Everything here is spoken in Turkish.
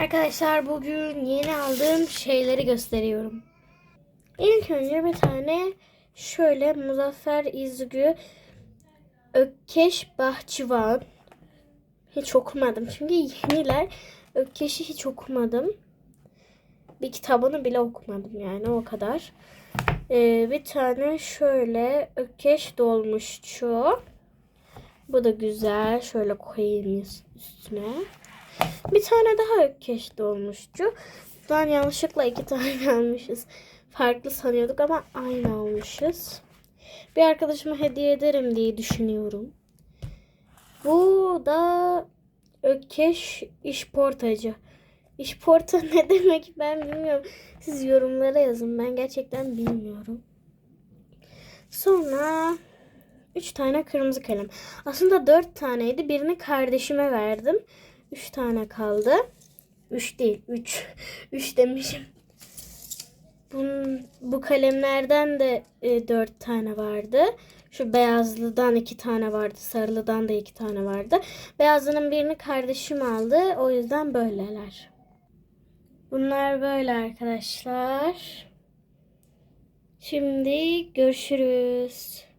Arkadaşlar bugün yeni aldığım şeyleri gösteriyorum. İlk önce bir tane şöyle Muzaffer İzgü Ökkeş Bahçıvan. Hiç okumadım çünkü yeniler. Ökkeş'i hiç okumadım. Bir kitabını bile okumadım yani o kadar. Ee, bir tane şöyle Ökkeş dolmuşçu. Bu da güzel. Şöyle koyayım üstüne. Bir tane daha ökkeş dolmuşçu. Buradan yanlışlıkla iki tane almışız. Farklı sanıyorduk ama aynı almışız. Bir arkadaşıma hediye ederim diye düşünüyorum. Bu da ökkeş işportacı. İşporta ne demek ben bilmiyorum. Siz yorumlara yazın. Ben gerçekten bilmiyorum. Sonra 3 tane kırmızı kalem. Aslında 4 taneydi. Birini kardeşime verdim. 3 tane kaldı. 3 değil 3. 3 demişim. Bunun, bu kalemlerden de e, 4 tane vardı. Şu beyazlıdan 2 tane vardı. Sarılıdan da 2 tane vardı. Beyazlının birini kardeşim aldı. O yüzden böyleler. Bunlar böyle arkadaşlar. Şimdi görüşürüz.